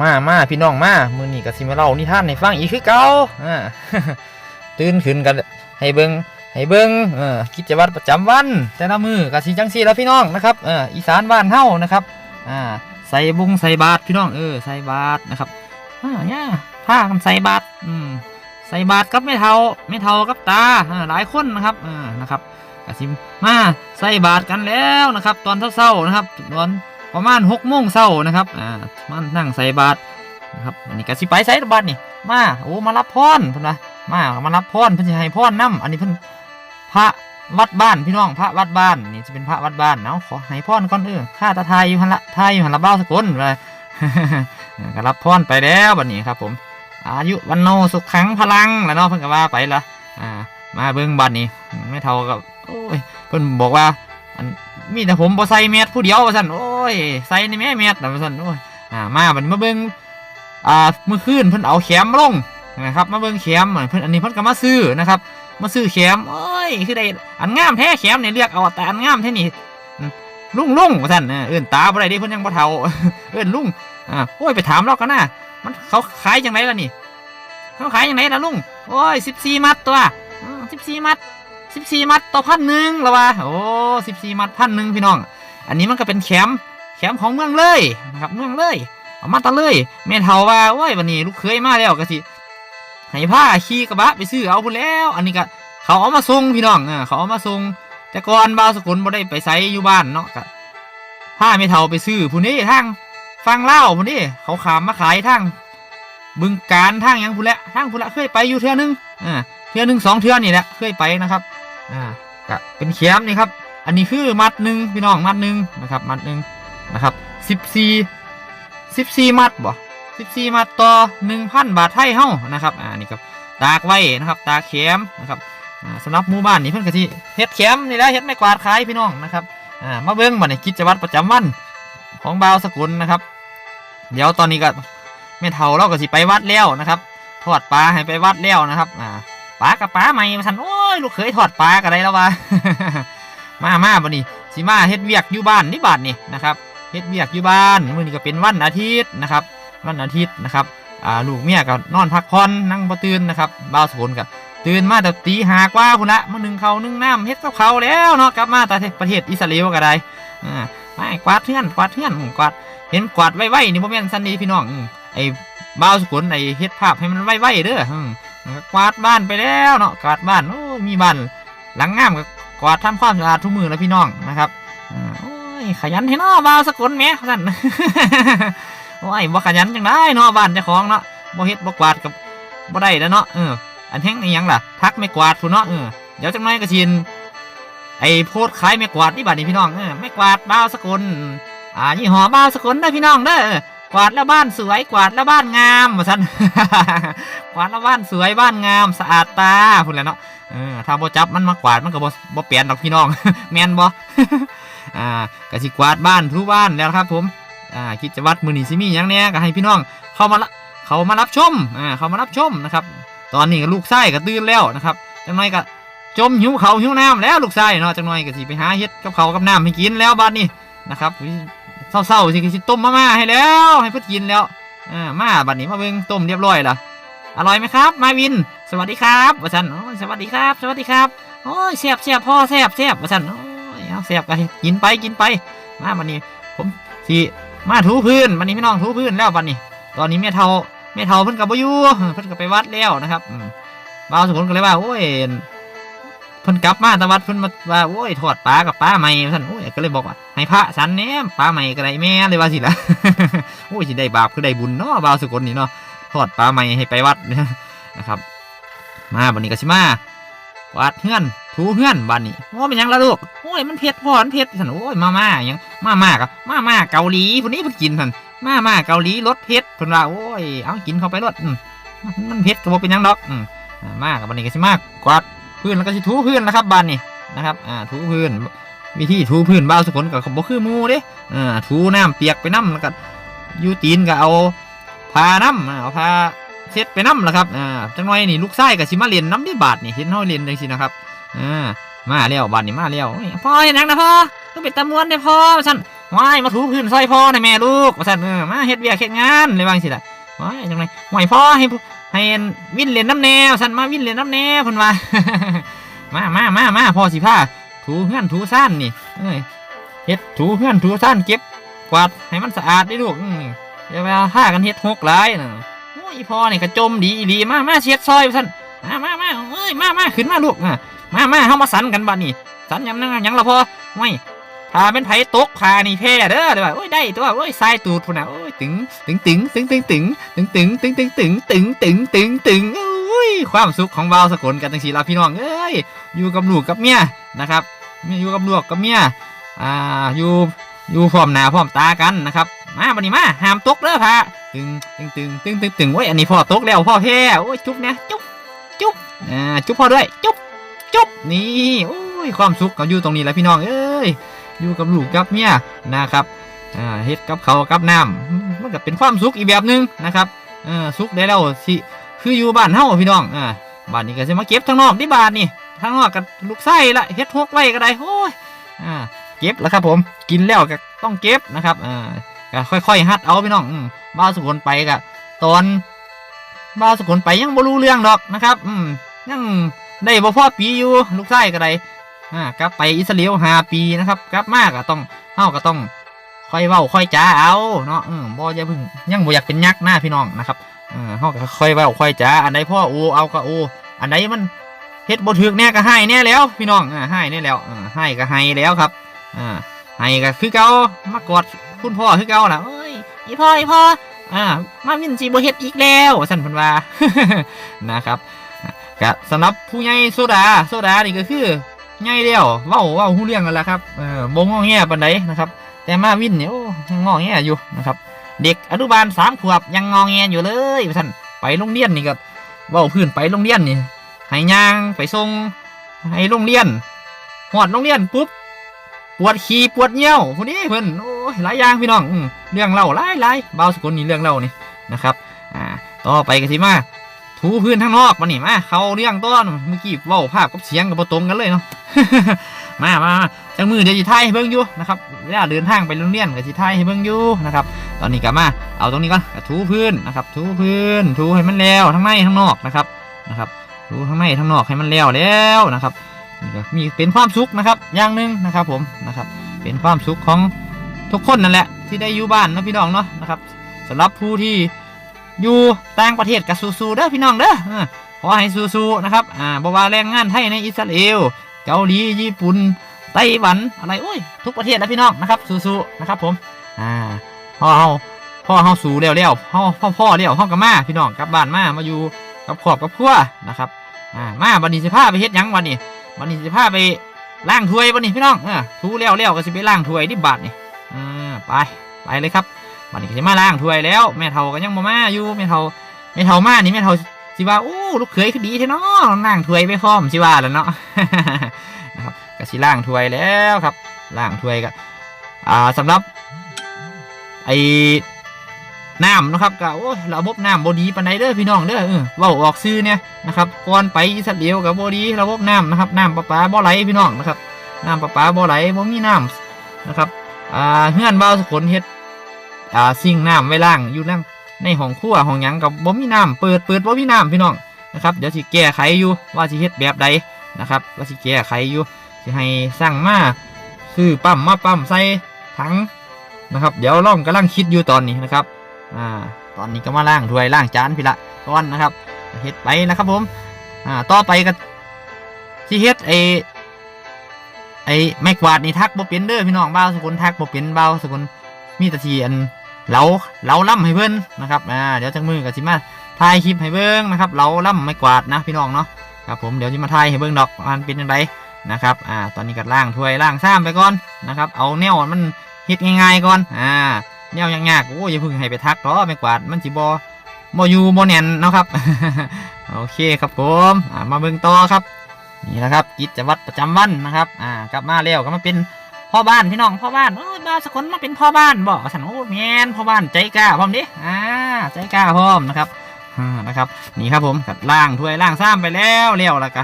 มามาพี่น้องมามือนี้ก็สิมาเล่านิทานให้ฟังอีกคือเก่าอ่าตื่นขึ้นกันให้เบิงให้เบิงเออกิจวัตรประจำวัน แต่ละมือก็สิจังซีแล้วพี่น้องนะครับเอออีสานบ้านเฮานะครับอ่าใส่บุงใส่บาตรพี่น้องเออใส่บาตรนะครับอ่าเนี่ยพากันใส่บาตรอืมใส่บาตรกับแม่เฒ่าแม่เฒ่ากับตาอ่าหลายคนนะครับอ่านะครับกสิมาใส่บาตรกันแล้วนะครับ ตอนเช้าๆนะครับตอน ประมาณหกโมงเช้านะครับอ่ามันนั่งใส่บาตรนะครับอันนี้ก็สิไปใส่บาตรนี่มาโอ้มารับพรเพิ่นนะมามารับพรเพิ่นจะให้พรนํอันนี้เพิ่นพระวัดบ้านพี่น้องพระวัดบ้านนี่จะเป็นพระวัดบ้านเนาะขอให้พรก่อนเออข้าตาทายอยู่หันละทายอยู่หันละเบ้าสกุลไปก็รับพรไปแล้วบัดนี้ครับผม อายุวันโนสุขขังพลังแล้วเนาะเพิ่นก็ว่าไปละอ่ามาเบิ่งบัดนี้ไม่เท่ากับโอ้ยเพิ่นบอกว่าอัน มีแต่ผมบ่ใส่แมสผู้เดียวว่าซั่นโอ้ยใส่ในแม่แมสน่ะว่าซั่นโอ้ยอ่ามาบันมาเบิงอ่าเมื่อคืนเพิ่นเอาแขมมลงนะครับมาเบิงแขมเพิ่นอันนี้เพิ่นก็มาซื้อนะครับ มาซื้อแขมโอ้ยคือได้อันงามแท้แขมเนี่ยเลือกเอาแต่อันงามแท้นี่ลุงลุงว่าซั่นเออเอินตาบ่ได้ดิเพิ่นยังบ่เฒ่าเอิ้นลุงอ่าโอ้ยไปถามเรากันนะมันเขาขายจังไดล่ะนี่เขาขายจังไดล่ะลุงโอ้ย14มัดตัวอือ14มัด สิบสี่มัดต่อพันหนึ่งละวะโอ้สิบสี่มัดพันหนึ่งพี่น้อง อันนี้มันก็เป็นแคมป์แคมป์ของเมืองเลยนะครับเมืองเลยเอามาตะเลยแม่เฒ่าว่าโอ้ยวันนี้ลูกเคยมาแล้วก็สิให้ผ้าขี่กระบะไปซื้อเอาพุ่นแล้ว อันนี้ก็เขาเอามาส่งพี่น้องเออเขาเอามาส่งแต่ก่อนบ่าวสกุลบ่ได้ไปไสอยู่บ้านเนาะก็ผ้าแม่เฒ่าไปซื้อพุ่นนี้ทางฟังเล่าวพุ่นนี้เขาขามมาขายทางบึงการทางยังพุ่นแหละทางพุ่นละเคยไปอยู่เทือนึงอ่าเทือนึงสองเทือนี่แหละเคยไปนะครับ อ่าก็เป็นเข็มนี่ครับ อันนี้คือมัดหนึ่งพี่น้องมัดหนึ่งนะครับ มัดหนึ่งนะครับสิบสี่สิบสี่มัดบ่สิบสี่มัดต่อหนึ่งพันบาทไทยเฮ้านะครับอ่านี่ครับตากไว้นะครับ ตาเข็มนะครับสำหรับหมู่บ้านนี่เพิ่อนก็สิเฮ็ดเข็มนี่แหละเฮ็ดไม้กวาดขายพี่น้องนะครับอ่ามาเบิ่งบัดนี้กิจวัตรประจำวันของบ่าวสกุลนะครับ เดี๋ยวตอนนี้ก็แม่เฒ่าเราก็สิไปวัดแล้วนะครับทอดปลาให้ไปวัดแล้วนะครับอ่า ปลากับปลาใหม่มาสันโอ้ยลูกเคยถอดปลากันได้แล้ววะมามาบันนี้สิมาเฮ็ดเวียกอยู่บ้านนี่บาทนี่นะครับเฮ็ดเวียกอยู่บ้านมื้อนี้ก็เป็นวันอาทิตย์นะครับ วันอาทิตย์นะครับอ่าลูกเมียก็นอนพักผ่อนนั่งบ่ตื่นนะครับบ่าวสกุลก็ตื่นมาแต่ตีหากว่าพุ่นละมานึ่งข้านึ่งน้ำเฮ็ดกับข้าแล้วเนาะกลับมาแต่ประเทศอิสราเอลก็ได้อ่าไม่กวาดเทือนกวาดเทือนกวาดเห็นกวาดไว้ๆนี่บ่แม่นซันนี่พี่น้องไอ้บ่าวสกุลไอ้เฮ็ดภาพให้มันไว้ๆเด้ออืม กวาดบ้านไปแล้วเนาะกวาดบ้านโอ้ยมีบ้านหลังงามก็กวาดทำความสะอาดทุกมือแล้วพี่น้องนะครับโอ้ยขยันให้เนาะบ่าวสกุลแม่สั่นโอ้ยบ่ขยันจังได้เนาะบ้านเจ้าของเนาะบ่เฮ็ดบ่กวาดกับบ่ได้แล้วเนาะเอออันแห้งอีหยังล่ะทักไม่กวาดพุ่นเนาะเออเดี๋ยวจังน้อยก็สินไอ้โพดขายไม่กวาดนี่บัดนี้พี่น้องเออไม่กวาดบ่าวสกุลอ่ายี่ห้อบ่าวสกุลได้พี่น้องเด้อ กวาดแล้วบ้านสวยกวาดแล้วบ้านงามว่าซั่นกวาดแล้วบ้านสวยบ้านงามสะอาดตาพุ่นแหละเนาะเออถ้าบ่จับมันมากวาดมันก็บ่บ่เปลี่ยนดอกพี่น้องแมนบ่อ่าก็สิกวาดบ้านทูบ้านแล้วครับ ผมอ่ากิจวัตรมื้อนี้สิมีหยังแหน่ก็ให้พี่น้อง เข้ามาละเขามารับชมอ่าเขามารับชมนะครับ ตอนนี้ก็ลูกชายก็ตื่นแล้วนะครับจังน่อยก็จมหิวเขาหิวน้ำแล้วลูกชายเนาะจังน่อยก็สิไปหาเฮ็ดกับเขากับน้ำให้กินแล้วบัดนี้นะครับ เศร้าๆสิก็สิต้มมาม่าให้แล้ว ให้เพิ่นกินแล้วอ่ามาบัดนี้มาเบิ่งต้มเรียบร้อยล้วอร่อยไหมครับ มาวิน สวัสดีครับวสันสวัสดีครับ สวัสดีครับโอ้ยแซ่บแซ่บพ่อแซ่บแซ่บวสันโอ้ยเอาแซ่บไปกินไปกินไป มาวันนี้ ผมสิมาถูพื้นวันนี้พี่น้องถูพื้นแล้ววันนี้ ตอนนี้แม่เทาแม่เทาเพิ่นกับบ่อยู่เพิ่นก็ไปวัดแล้วนะครับบ่าวสมุนก็เลยว่าโอ้ย เพิ่นกลับมาตะวัดเพิ่นมาว่าโอ้ยทอดปลากับปลาใหม่ท่านโอ้ยก็เลยบอกว่าให้พระสันแหนมปลาใหม่ก็ได้แม่เลยว่าสิละโอ้ยสิได้บาปคือได้บุญเนาะบ่าวสกุลนี่เนาะทอดปลาใหม่ให้ไปวัดนะครับ มาบันนี้ก็สิมาวาดเฮือนถูเฮือนบันนี้โอ้เป็นยังละลูกโอ้ยมันเผ็ดพอนเผ็ดสันโอ้ยมาม่าหยังมาม่ากะมาม่าเกาหลีคนนี้เพิ่นกินสันมาม่าเกาหลีรสเผ็ดเพิ่นว่าโอ้ยเอากินเข้าไปรสมันเผ็ดก็บ่เป็นยังดอกม่ากับบันนี้ก็สิมากวาด พื้นแล้วก็สิถูพื้นนะครับบันนี้นะครับอ่าถูพื้นวิธีถูพื้นบ้าวสกุลกับบ่คือมูเด้อ่าถูน้ำเปียกไปน้ำแล้วก็ยูตีนก็เอาพาน้ำอ่าเอาพาเช็ดไปน้ำละครับอ่าจังหน่อยนี่ลูกไส้กับชิมาเรียนน้ำที่บาทนี่เห็นเขาเรียนจังสินะครับอ่ามาแล้วบาทนี่มาแล้วโอ้ยพ่อเห็นยังนะพ่อก็เป็นตะมวนได้พ่อฉันว้ายมาถูพื้นซอยพ่อในแม่ลูกว่าซั่นเออมาเฮ็ดเวียกเฮ็ดงานเลยว่างซี่ล่ะว้ายจังไดห่วยพ่อให้ ให้อันวินเล่นน้ำแนวซั่นมาวินเล่นน้ำแนวพ่นว่ามามามามาพอสิพาถูเฮือนถูซ่านนี่เอ้ยเฮ็ดถูเฮือนถูซ่านเก็บกวาดให้มันสะอาดได้ลูกอย่าไปพากันเฮ็ดหกหลายนะโอ้ยพ่อนี่กระจมดีอีมามาเช็ดซอยว่าซั่นมามามาเอ้ยมามาขึ้นมาลูกมามาเฮามาสันกันบัดนี้สันยำนังยังละพอไม่ พาเป็นไผตกพานี่แพ้เด้อเด้อว่าโอ้ยได้ตัวโอ้ยทรายตูดพุ่นน่ะโอ้ยตึงตึงตึงตึงตึงตึงตึงตึงตึงตึงตึงตึงตึงตึงตึงโอ้ยความสุขของบ่าวสกลกันจังซี่ล่ะพี่น้องเอ้ยอยู่กับลูกกับเมียนะครับอยู่กับลูกกับเมียอ่าอยู่อยู่พร้อมหน้าพร้อมตากันนะครับมาบัดนี้มาห้ามตกเด้อพะตึงตึงตึงตึงตึงตึงโอ้ยอันนี้พ่อตกแล้วพ่อแพ้โอ้ยจุ๊บเนี่ยจุ๊บจุ๊บอ่าจุ๊บพ่อด้วยจุ๊บจุ๊บนี่โอ้ยความสุขก็อยู่ตรงนี้แหละพี่น้องเอ้ย อยู่กับลูกกับเมียนะครับอ่าเฮ็ดกับเขากับน้ำมันก็เป็นความสุขอีกแบบหนึงนะครับสุขได้แล้วสิคืออยู่บ้านเฮาพี่น้องอ่าบ้านนี้ก็จะมาเก็บทางนอกที่บ้านนี่ทางนอกกับลูกไส้ละเฮ็ดหกไว้ก็ได้โอ้ยอ่าเก็บแล้วครับผมกินแล้วก็ต้องเก็บนะครับอ่าก็ค่อยๆฮัดเอาพี่น้องอบ้าสกุลไปก็ตอนบ้าสกุลไปยังบ่รู้เรื่องดอกนะครับอืมยังได้บ่พอปีอยู่ลูกไส้ก็ได้ อ่ากลับไปอิสราเอลห้าปีนะครับกลับมาก็ต้องเฮาก็ต้องค่อยเว้าค่อยจ้าเอาเนาะอืมบ่อย่าพึ่งยังบ่อยากเป็นยักษ์หน้าพี่น้องนะครับเออเฮาก็ค่อยเว้าค่อยจ้าอันใดพ่อโอเอาก็โออันใดมันเฮ็ดบ่ถึกแน่ก็ให้แน่แล้ว พี่น้องอ่าให้แน่แล้วเออให้ก็ให้แล้วครับอ่าให้ก็คือเก่ามากอดคุณพ่อคือเก่าล่ะเอ้ยอีพ่ออีพ่ออ่ามาวินสิบ่เฮ็ดอีกแล้วสั่นเพิ่นว่านะครับก็สำหรับผู้ใหญ่โซดาโซดานี่ก็คือ ใหญ่แล้วเว้าเว้าฮู้เรื่องกันแล้วครับเออบ่งอแงปานใดนะครับ แต่มาวินเนี่ยโอ้ยังงอแงอยู่นะครับ เด็กอนุบาลสามขวบยังงองแงอยู่เลยท่านไปโรงเรียนนี่ก็เว่าพื้นไปโรงเรียนนี่ให้ย่างไปส่งให้โรงเรียนหอดโรงเรียนปุ๊บปวดขี้ปวดเยี่ยวพวกนี้เพิ่นโอ้ยหลายอย่างพี่น้องอเรื่องเล่าหลายหลายเบาสกุลนี่เรื่องเล่านี่นะครับอ่าต่อไปกันสิมาถูพื้นข้งนอกมานี่มาเขาเรื่องต้นเมื่อกี้เว้าภาพกับเสียงกับประตรงกันเลยเนาะ มามามาจังมือเดี๋ยวสิถ่ายให้เบิ่งอยู่นะครับเวลาเดินทางไปโรงเรียนก็สิถ่ายให้เบิ่งอยู่นะครับตอนนี้ก็มาเอาตรงนี้ก่อนก็ถูพื้นนะครับถูพื้นถูให้มันแล้วทั้งในทั้งนอกนะครับนะครับถูทั้งในทั้งนอกให้มันแล้วแล้วนะครับมีเป็นความสุขนะครับอย่างหนึ่งนะครับผมนะครับเป็นความสุขของทุกคนนั่นแหละที่ได้อยู่บ้านนะพี่น้องเนาะนะครับสำหรับผู้ที่อยู่ต่างประเทศก็สู้ๆเด้อพี่น้องเด้อขอให้สู้ๆนะครับอ่าบ่ว่าแรงงานไทยในอิสราเอล เกาหลีญี่ปุ่นไต้หวันอะไรโอ้ยทุกประเทศนะพี่น้องนะครับสู้ๆนะครับผมอ่าพ่อเฮาพ่อเฮาสู่แล้วแล้วพ่อพ่อพ่อแล้วเฮาก็มาพี่น้องกลับบ้านมามาอยู่กับครอบกับครัวนะครับอ่ามาบัดนี้สิพาไปเฮ็ดหยังบัดนี้บัดนี้สิพาไปล้างถ้วยบัดนี้พี่น้องเออถูแล้วแล้วก็สิไปล้างถ้วยที่บาดนี่อ่าไปไปเลยครับบัดนี้ก็สิมาล้างถ้วยแล้วแม่เฒ่าก็ยังบ่มาอยู่แม่เฒ่าแม่เฒ่ามานี่แม่เฒ่า สิว่าโอ้ลูกเขยคือดีแท้เนาะล้างถวยไปพร้อมสิว่าแล้วเนาะนะครับก็สิล้างถวยแล้วครับล้างถวยก็อ่าสำหรับไอ้น้ำนะครับก็โอ้ระบบน้ำบดีปานใดเด้อพี่น้องเด้อเออว้าออกซื้อเนี่ยนะครับก่อนไปอิสราเอลกับบดีระบบน้ำนะครับน้ำประปาบ่ไหลพี่น้องนะครับน้ำประปาบ่ไหลบ่มีน้ำนะครับอ่าเฮือนบ่าสกลเฮ็ดอ่าซิ่งน้ำไว้ล่างอยู่ล่าง ในห้องครัวห้องหยังกับบ่มีน้ำเปิดเปิดบ่มีน้ำพี่น้องนะครับเดี๋ยวสิแก้ไขอยู่ว่าสิเฮ็ดแบบใดนะครับว่าสิแก้ไขอยู่สิให้สั่งมาซื้อปั๊มมาปั๊มใส่ถังนะครับ เดี๋ยวล่องกำลังคิดอยู่ตอนนี้นะครับอ่าตอนนี้ก็มาล้างถ้วยล้างจานพี่ละก่อนนะครับเฮ็ดไปนะครับผมอ่าต่อไปก็ที่เฮ็ดไอไอไม้กวาดนี่ทักบ่เป็นเด้อพี่น้องเบาวสกุลทักบ่เป็นเบาวสกุลมีแต่ทีอัน เหลาเหลาล่ำให้เพิ่นนะครับอ่าเดี๋ยวจังมือก็สิมาถ่ายคลิปให้เบิ่งนะครับเหลาล่ำไม้กวาดนะพี่น้องเนาะครับผมเดี๋ยวจะมาถ่ายให้เบิ่งดอกมันเป็นยังไงนะครับอ่าตอนนี้ก็ล้างถ้วยล้างซ้ำไปก่อนนะครับเอาแนวมันเฮ็ดง่ายๆก่อนอ่าแนวยากๆโอ้ยอย่าเพิ่งให้ไปทักหรอไม่กวาดมันสิบ่บ่อยู่บ่แนนเนาะครับโอเคครับผมอ่ามาเบิ่งต่อครับนี่นะครับกิจวัตรประจำวันนะครับอ่ากลับมาแล้วก็มาเป็น พ่อบ้านพี่น้องพ่อบ้านโอ้ยบ้าสกลมาเป็นพ่อบ้านบอกสันโอ้แมนพ่อบ้านใจกล้าพร้อมดิอ่าใจกล้าพร้อมนะครับอ่านะครับนี่ครับผมกัดล่างถ้วยล่างซ้ำไปแล้วแล้วแล้วก็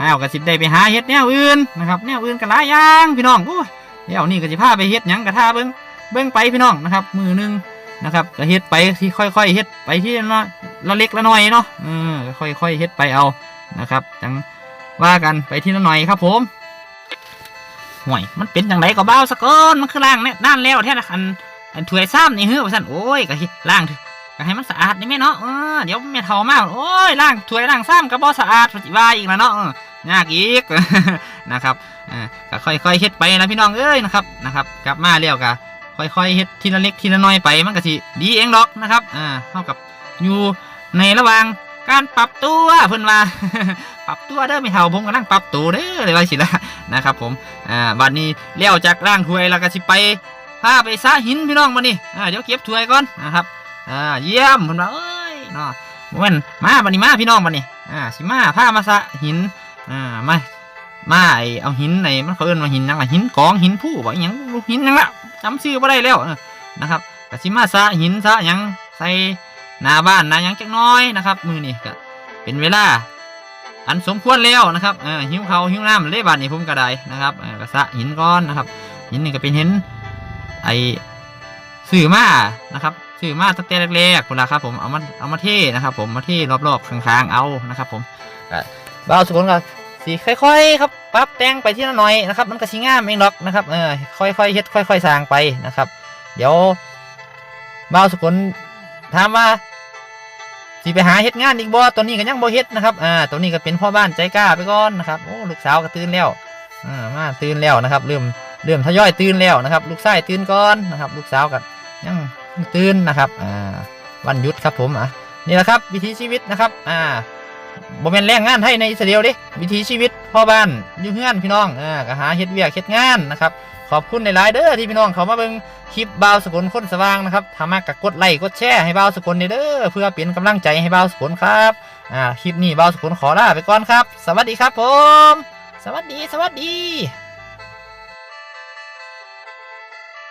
อ้าวก็สิได้ไปหาเฮ็ดแนวอื่นนะครับแนวอื่นก็หลายอย่างพี่น้องโอ้เดี๋ยวนี่ก็สิพาไปเฮ็ดหยังกระท่าเบิ่งเบิ่งไปพี่น้องนะครับมือหนึงนะครับก็เฮ็ดไปที่ค่อยๆเฮ็ดไปที่ละละเล็กละน้อยเนาะเออค่อยๆเฮ็ดไปเอานะครับจังว่ากันไปที่ละหน่อยครับผม ห่วยมันเป็นจังไดก็บ้าสะก้อนมันคือล้างเนี่ยนั่นแล้วแท้ละคันอันถวยซ้ำนี่เฮ้อว่าซั่นโอ้ยก็สิล้างเถอะก็ให้มันสะอาดนี่แม่เนาะเออเดี๋ยวแม่เฒ่ามากโอ้ยล้างถวยล้างซ้ำก็บ่สะอาดสิว่าอีกแล้วเนาะยากอีกนะครับอ่าก็ค่อยๆเฮ็ดไปนะพี่น้องเอ้ยนะครับนะครับ กลับมาแล้วก็ค่อยๆเฮ็ดทีละเล็กทีละน้อยไปมันก็สิดีเองดอกนะครับอ่าเท่ากับอยู่ในระหว่างการปรับตัวเพิ่นว่า ปรับตัวเด้อไม่เท่าผมกำลังปรับตัวเด้อเลยว่าสิละ นะครับผมอ่าบัดนี้เลี้ยวจากร่างถวยแล้วก็สิไปพาไปซาหินพี่น้องบัดนี้อ่าเดี๋ยวเก็บถวยก่อนนะครับอ่าเยี่ยมเพิ่นว่าเอ้ยเนาะบ่แม่นมาบัดนี้มาพี่น้องบัดนี้อ่าสิมาพามาซะหินอ่ามามาไอเอาหินไหนมันเขาเอิ้นว่าหินหยังล่ะหินกองหินผู้บ่อิหยังหินหยังล่ะจำชื่อบ่ได้แล้วนะครับก็สิมาซะหินซะยังใส่หน้าบ้านหน้ายังจักน้อยนะครับ มือนี้ก็เป็นเวลา อันสมควรแล้วนะครับเออหิวเขาหิวน้ำเลยบาดนี้ผมก็ได้นะครับเออกระสะหินก้อนนะครับ หินนี่ก็เป็นหินไอสื่อมานะครับสื่อมาตั้งแต่แรกๆคุณละครับผมเอามาเอามาเทนะครับ ผมมาเทรอบๆข้างๆเอานะครับ ผมบ่าสุกนก็สีค่อยๆครับปรับแต่งไปที่น่อยนะครับมันก็สิงามเองหรอกนะครับเออค่อยๆเฮ็ดค่อย ๆสร้างไปนะครับ เดี๋ยวบ่าสุกนถามว่า สิไปหาเฮ็ดงานอีกบ่ตัวนี้ก็ยังบ่เฮ็ดนะครับอ่าตัวนี้ก็เป็นพ่อบ้านใจกล้าไปก่อนนะครับโอ้ลูกสาวก็ตื่นแล้วอ่ามาตื่นแล้วนะครับเริ่มเริ่มทยอยตื่นแล้วนะครับ ลูกชายตื่นก่อนนะครับ ลูกสาวก็ยังตื่นนะครับอ่าวันหยุดครับผมอะนี่แหละครับ วิถีชีวิตนะครับอ่าบ่แม่นแรงงานไทยในอิสราเอลด้วิถีชีวิตพ่อบ้านอยู่เฮือนพี่น้องอ่าก็หาเฮ็ดเวียกเฮ็ดงานนะครับ ขอบคุณหลายๆเด้อที่พี่น้องเขามาเบิ่งคลิปบ่าวสกุลคนสว่างนะครับถ้ามากกดไลค์กดแชร์ให้บ่าวสกุลเด้อเพื่อเป็นกำลังใจให้บ่าวสกุลครับอ่าคลิปนี้บ่าวสกุลขอลาไปก่อนครับ สวัสดีครับผม สวัสดีสวัสดี